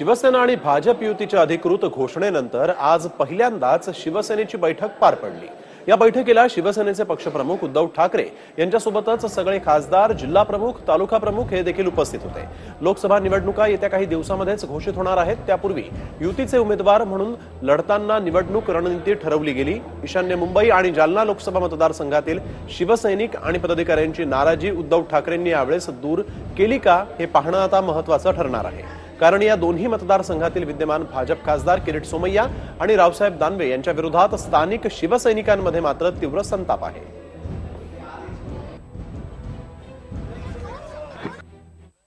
शिवसेना आणि भाजप युतीच्या अधिकृत घोषणेनंतर आज पहिल्यांदाच शिवसेनेची बैठक पार पडली. या बैठकीला शिवसेनेचे पक्षप्रमुख उद्धव ठाकरे यांच्यासोबतच सगळे खासदार जिल्हा प्रमुख तालुका प्रमुख हे देखील उपस्थित होते. लोकसभा निवडणुका येत्या काही दिवसामध्येच घोषित होणार आहेत. त्यापूर्वी युतीचे उमेदवार म्हणून लढताना निवडणूक रणनीती ठरवली गेली. ईशान्य मुंबई आणि जालना लोकसभा मतदारसंघातील शिवसैनिक आणि पदाधिकाऱ्यांची नाराजी उद्धव ठाकरेंनी यावेळेस दूर केली का हे पाहणं आता महत्वाचं ठरणार आहे. कारण या दोन्ही मतदारसंघातील विद्यमान भाजप खासदार किरीट सोमय्या आणि रावसाहेब दानवे यांच्या विरोधात स्थानिक शिवसैनिकांमध्ये मात्र तीव्र संताप आहे.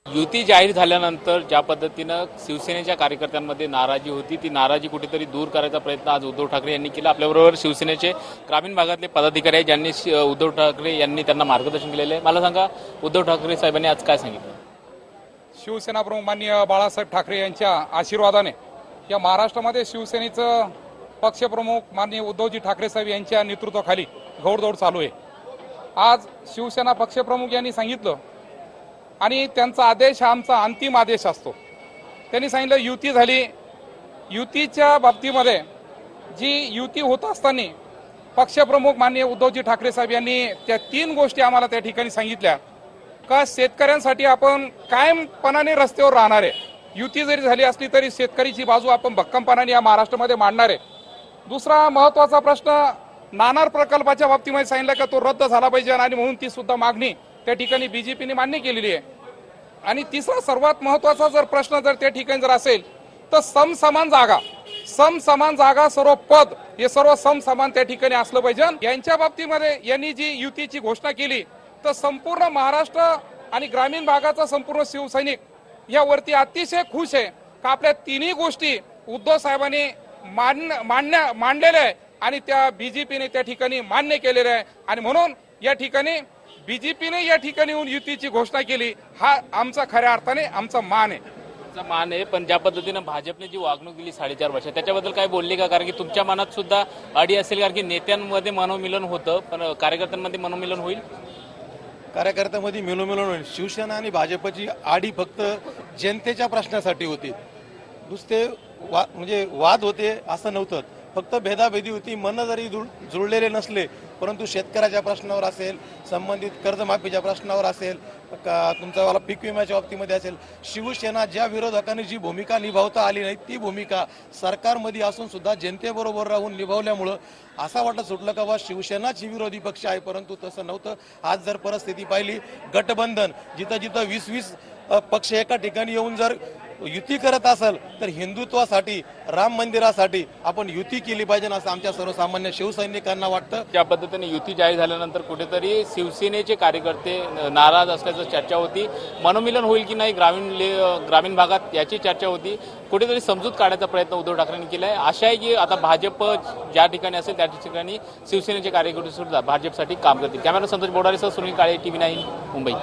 युती जाहीर झाल्यानंतर ज्या पद्धतीनं शिवसेनेच्या कार्यकर्त्यांमध्ये नाराजी होती ती नाराजी कुठेतरी दूर करायचा प्रयत्न आज उद्धव ठाकरे यांनी केला. आपल्याबरोबर शिवसेनेचे ग्रामीण भागातले पदाधिकारी आहेत ज्यांनी उद्धव ठाकरे यांनी त्यांना मार्गदर्शन केलेलं आहे. मला सांगा उद्धव ठाकरे साहेबांनी आज काय सांगितलं? शिवसेना प्रमुख माननीय बाळासाहेब ठाकरे यांच्या आशीर्वादाने या महाराष्ट्रामध्ये शिवसेनेचं पक्षप्रमुख माननीय उद्धवजी ठाकरे साहेब यांच्या नेतृत्वाखाली घोडदौड चालू आहे. आज शिवसेना पक्षप्रमुख यांनी सांगितलं आणि त्यांचा आदेश हा आमचा अंतिम आदेश असतो. त्यांनी सांगितलं युती झाली. युतीच्या बाबतीमध्ये जी युती होत असताना पक्षप्रमुख माननीय उद्धवजी ठाकरे साहेब यांनी त्या तीन गोष्टी आम्हाला त्या ठिकाणी सांगितल्या. का शेतकऱ्यांसाठी आपण कायमपणाने रस्त्यावर राहणार आहे? युती जरी झाली असली तरी शेतकरीची बाजू आपण भक्कमपणाने या महाराष्ट्रामध्ये मांडणार आहे. दुसरा महत्त्वाचा प्रश्न नाणार प्रकल्पाच्या बाबतीमध्ये सांगितलं का तो रद्द झाला पाहिजे आणि म्हणून ती सुद्धा मागणी त्या ठिकाणी बीजेपीने मान्य केलेली आहे. आणि तिसरा सर्वात महत्त्वाचा जर प्रश्न जर त्या ठिकाणी जर असेल तर समसमान जागा समसमान जागा सर्व पद हे सर्व समसमान त्या ठिकाणी असलं पाहिजे. यांच्या बाबतीमध्ये यांनी जी युतीची घोषणा केली तर संपूर्ण महाराष्ट्र आणि ग्रामीण भागाचा संपूर्ण शिवसैनिक यावरती अतिशय खुश आहे. का आपल्या तिन्ही गोष्टी उद्धव साहेबांनी मान्य मांडण्या मांडलेल्या आहे आणि त्या बीजेपीने त्या ठिकाणी मान्य केलेल्या आहे. आणि म्हणून या ठिकाणी बीजेपीने या ठिकाणी येऊन युतीची घोषणा केली हा आमचा खऱ्या अर्थाने आमचा मान आहे. मान आहे पण ज्या पद्धतीनं भाजपने जी वागणूक दिली साडेचार वर्ष त्याच्याबद्दल काय बोलली का? कारण की तुमच्या मनात सुद्धा अडी असेल कारण की नेत्यांमध्ये मनोमिलन होतं पण कार्यकर्त्यांमध्ये मनोमिलन होईल? कार्यकर्त्यामध्ये मिळून होईल शिवसेना आणि भाजपची आडी फक्त जनतेच्या प्रश्नासाठी होती. नुसते वा म्हणजे वाद होते असं नव्हतं. फक्त भेदाभेदी होती. मन जरी जुळ- जुळलेले नसले परंतु शेतकऱ्याच्या प्रश्नावर असेल संबंधित कर्जमाफीच्या प्रश्नावर असेल का तुमचा मला पीक विम्याच्या बाबतीमध्ये असेल? शिवसेना ज्या विरोधकांनी जी भूमिका निभावता आली नाही ती भूमिका सरकारमध्ये असून सुद्धा जनतेबरोबर राहून निभावल्यामुळं असं वाटत सुटलं का बा? शिवसेनाची विरोधी पक्ष आहे परंतु तसं नव्हतं. आज जर परिस्थिती पाहिली गटबंधन जिथं जिथं वीस वीस पक्ष एका ठिकाणी येऊन जर युती करत असेल तर हिंदुत्वासाठी राम मंदिरासाठी आपण युती केली पाहिजे असं आमच्या सर्वसामान्य शिवसैनिकांना वाटतं. ज्या पद्धतीने युती जाहीर झाल्यानंतर कुठेतरी शिवसेनेचे कार्यकर्ते नाराज असल्याचं चर्चा होती. मनोमिलन होईल की नाही ग्रामीण ले- ग्रामीण भागात याची चर्चा होती. कुठेतरी समजूत काढण्याचा प्रयत्न उद्धव ठाकरेंनी केला आहे आशा आहे की आता भाजप ज्या ठिकाणी असेल त्या ठिकाणी शिवसेनेचे कार्यकर्ते सुद्धा भाजपसाठी काम करतील. कॅमेरा संतोष बोडारेसह सुनील काळे टीव्ही नाईन मुंबई.